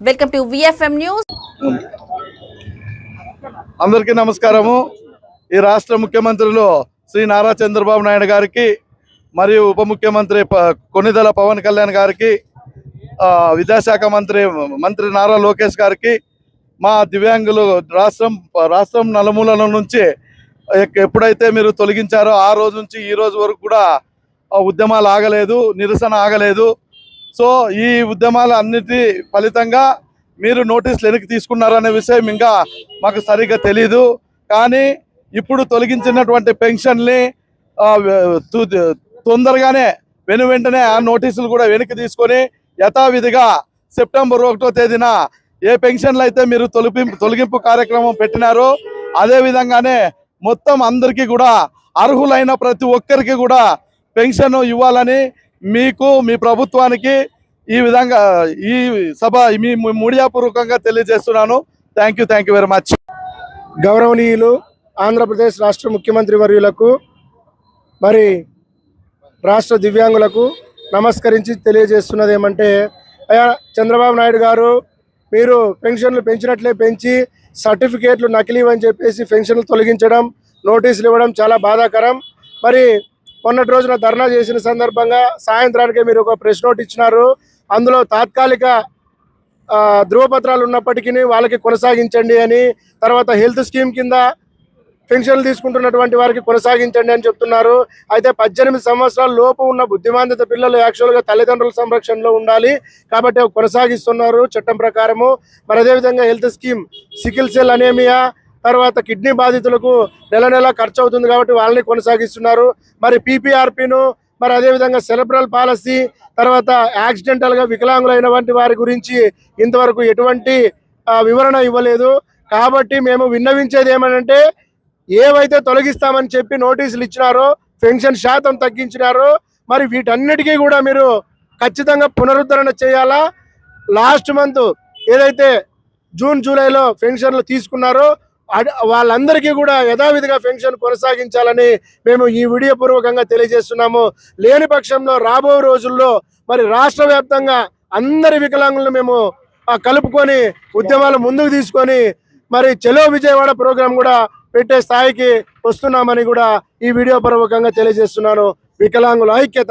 Welcome to VFM news. అందరికీ నమస్కారము. ఈ రాష్ట్ర ముఖ్యమంత్రులు శ్రీ నారా చంద్రబాబు నాయుడు గారికి మరియు ఉప ముఖ్యమంత్రి ప- పవన్ కళ్యాణ్ గారికి విద్యాశాఖ మంత్రి మంత్రి నారా లోకేష్ గారికి మా దివ్యాంగులు రాష్ట్రం రాష్ట్రం నలుమూలల నుంచి ఎప్పుడైతే మీరు తొలగించారో ఆ రోజు నుంచి ఈ రోజు వరకు కూడా ఉద్యమాలు ఆగలేదు నిరసన ఆగలేదు. సో ఈ ఉద్యమాల అన్నిటి ఫలితంగా మీరు నోటీసులు వెనక్కి తీసుకున్నారనే విషయం ఇంకా మాకు సరిగ్గా తెలీదు. కానీ ఇప్పుడు తొలగించినటువంటి పెన్షన్ని తొందరగానే వెను వెంటనే ఆ నోటీసులు కూడా వెనక్కి తీసుకొని యథావిధిగా సెప్టెంబర్ ఒకటో తేదీన ఏ పెన్షన్లు అయితే మీరు తొలగింపు తొలగింపు కార్యక్రమం పెట్టినారో అదేవిధంగానే మొత్తం అందరికీ కూడా అర్హులైన ప్రతి ఒక్కరికి కూడా పెన్షన్ ఇవ్వాలని మీకు మీ ప్రభుత్వానికి ఈ విధంగా ఈ సభ మీ మూడియాపూర్వకంగా తెలియజేస్తున్నాను. Thank you thank you very much గౌరవనీయులు ఆంధ్రప్రదేశ్ రాష్ట్ర ముఖ్యమంత్రి వర్యులకు మరి రాష్ట్ర దివ్యాంగులకు నమస్కరించి తెలియజేస్తున్నది ఏమంటే అయ్యా చంద్రబాబు నాయుడు గారు మీరు పెన్షన్లు పెంచినట్లే పెంచి సర్టిఫికేట్లు నకిలీ అని చెప్పేసి పెన్షన్లు తొలగించడం నోటీసులు ఇవ్వడం చాలా బాధాకరం. మరి మొన్నటి రోజున ధర్నా చేసిన సందర్భంగా సాయంత్రానికి మీరు ఒక ప్రెస్ నోట్ ఇచ్చినారు. అందులో తాత్కాలిక ధృవపత్రాలు ఉన్నప్పటికీ వాళ్ళకి కొనసాగించండి అని తర్వాత హెల్త్ స్కీమ్ కింద పెన్షన్లు తీసుకుంటున్నటువంటి వారికి కొనసాగించండి అని చెప్తున్నారు. అయితే పద్దెనిమిది సంవత్సరాల లోపు ఉన్న బుద్ధిమాంద్యత పిల్లలు యాక్చువల్గా తల్లిదండ్రుల సంరక్షణలో ఉండాలి కాబట్టి కొనసాగిస్తున్నారు చట్టం ప్రకారము. మరి అదేవిధంగా health scheme sickle cell anaemia తర్వాత కిడ్నీ బాధితులకు నెల నెల ఖర్చు అవుతుంది కాబట్టి వాళ్ళని కొనసాగిస్తున్నారు. మరి పీపీఆర్పీను మరి అదేవిధంగా సెలబ్రల్ పాలసీ తర్వాత యాక్సిడెంటల్గా వికలాంగులైనటువంటి వారి గురించి ఇంతవరకు ఎటువంటి వివరణ ఇవ్వలేదు. కాబట్టి మేము విన్నవించేది ఏమనంటే ఏవైతే తొలగిస్తామని చెప్పి నోటీసులు ఇచ్చినారో పెన్షన్ శాతం తగ్గించినారో మరి వీటన్నిటికీ కూడా మీరు ఖచ్చితంగా పునరుద్ధరణ చేయాలా? లాస్ట్ మంత్ ఏదైతే జూన్ జూలైలో పెన్షన్లు తీసుకున్నారో వాళ్ళందరికీ కూడా యథావిధిగా పెన్షన్ కొనసాగించాలని మేము ఈ వీడియో పూర్వకంగా తెలియజేస్తున్నాము. లేని పక్షంలో రాబో రోజుల్లో మరి రాష్ట్ర వ్యాప్తంగా అందరి వికలాంగులను మేము కలుపుకొని ఉద్యమాలు ముందుకు తీసుకొని మరి చెలో విజయవాడ ప్రోగ్రాం కూడా పెట్టే స్థాయికి వస్తున్నామని కూడా ఈ వీడియో పూర్వకంగా తెలియజేస్తున్నాను. వికలాంగుల ఐక్యత